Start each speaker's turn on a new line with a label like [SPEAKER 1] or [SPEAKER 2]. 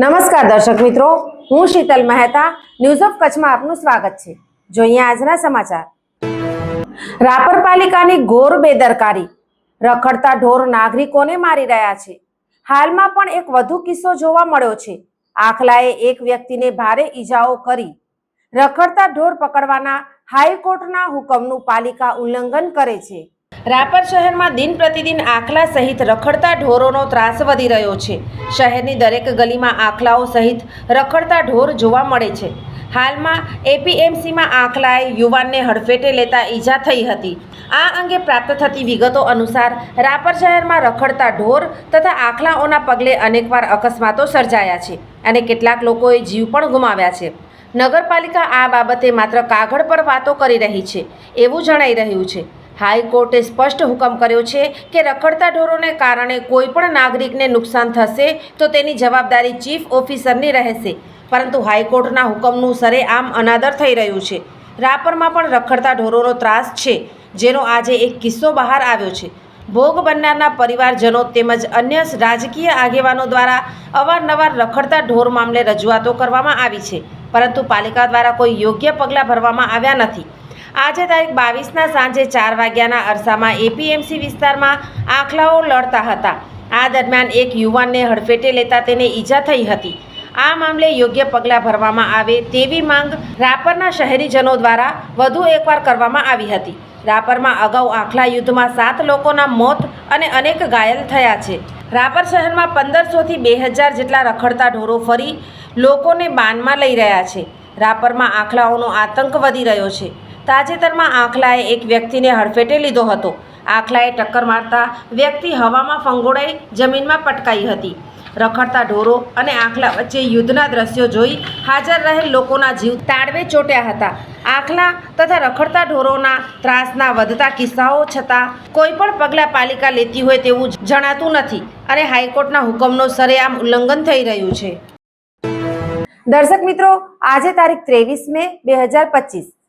[SPEAKER 1] નમસ્કાર દર્શક મિત્રો, હું શીતલ મહેતા ન્યૂઝ ઓફ કચ્છમાં આપનું સ્વાગત છે. જોઈએ આજના સમાચાર. રાપર પાલિકાની ઘોર બેદરકારી, રખડતા ઢોર નાગરિકોને મારી રહ્યા છે. હાલમાં પણ એક વધુ કિસ્સો જોવા મળ્યો છે. આખલાએ એક વ્યક્તિને ભારે ઈજાઓ કરી. રખડતા ઢોર પકડવાના હાઈકોર્ટના હુકમનું પાલિકા ઉલ્લંઘન કરે છે. રાપર શહેરમાં દિન પ્રતિદિન આખલા સહિત રખડતા ઢોરોનો ત્રાસ વધી રહ્યો છે. શહેરની દરેક ગલીમાં આખલાઓ સહિત રખડતા ઢોર જોવા મળે છે. હાલમાં એપીએમસીમાં આખલાએ યુવાનને હડફેટે લેતા ઈજા થઈ હતી. આ અંગે પ્રાપ્ત થતી વિગતો અનુસાર રાપર શહેરમાં રખડતા ઢોર તથા આખલાઓના પગલે અનેકવાર અકસ્માતો સર્જાયા છે અને કેટલાક લોકોએ જીવ પણ ગુમાવ્યા છે. નગરપાલિકા આ બાબતે માત્ર કાગળ પર વાતો કરી રહી છે, એવું જણાઈ રહ્યું છે. હાઈકોર્ટે સ્પષ્ટ હુકમ કર્યો છે કે રખડતા ઢોરોને કારણે કોઈપણ નાગરિકને નુકસાન થશે તો તેની જવાબદારી ચીફ ઓફિસરની રહેશે. પરંતુ હાઈકોર્ટના હુકમનું સરેઆમ અનાદર થઈ રહ્યું છે. રાપરમાં પણ રખડતા ઢોરોનો ત્રાસ છે, જેનો આજે એક કિસ્સો બહાર આવ્યો છે. ભોગ બનનારના પરિવારજનો તેમજ અન્ય રાજકીય આગેવાનો દ્વારા અવારનવાર રખડતા ઢોર મામલે રજૂઆતો કરવામાં આવી છે. પરંતુ પાલિકા દ્વારા કોઈ યોગ્ય પગલાં ભરવામાં આવ્યા નથી. આજે તારીખ બાવીસના સાંજે ચાર વાગ્યાના અરસામાં એપીએમસી વિસ્તારમાં આખલાઓ લડતા હતા. આ દરમિયાન એક યુવાનને હડફેટે લેતા તેને ઈજા થઈ હતી. આ મામલે યોગ્ય પગલાં ભરવામાં આવે તેવી માંગ રાપરના શહેરીજનો દ્વારા વધુ એકવાર કરવામાં આવી હતી. રાપરમાં અગાઉ આખલા યુદ્ધમાં સાત લોકોના મોત અને અનેક ઘાયલ થયા છે. રાપર શહેરમાં પંદરસોથી બે હજાર જેટલા રખડતા ઢોરો ફરી લોકોને બાનમાં લઈ રહ્યા છે. રાપરમાં આખલાઓનો આતંક વધી રહ્યો છે. તાજેતરમાં આખલાએ એક વ્યક્તિને હડફેટે લીધો હતો. આખલાએ ટક્કર મારતા વ્યક્તિ હવામાં ફંગોળાઈ જમીનમાં પટકાઈ હતી. રખડતા ઢોરો અને આખલા વચ્ચે યુદ્ધના દ્રશ્યો જોઈ હાજર રહેલ લોકોના જીવ તાળવે ચોટ્યા હતા. આખલા તથા રખડતા ઢોરોના ત્રાસના વધતા કિસ્સાઓ છતાં કોઈ પણ પગલાં પાલિકા લેતી હોય તેવું જણાતું નથી અને હાઈકોર્ટના હુકમનો સરેઆમ ઉલ્લંઘન થઈ રહ્યું છે. દર્શક મિત્રો, આજે તારીખ ત્રેવીસ મે, બે હજાર પચીસ.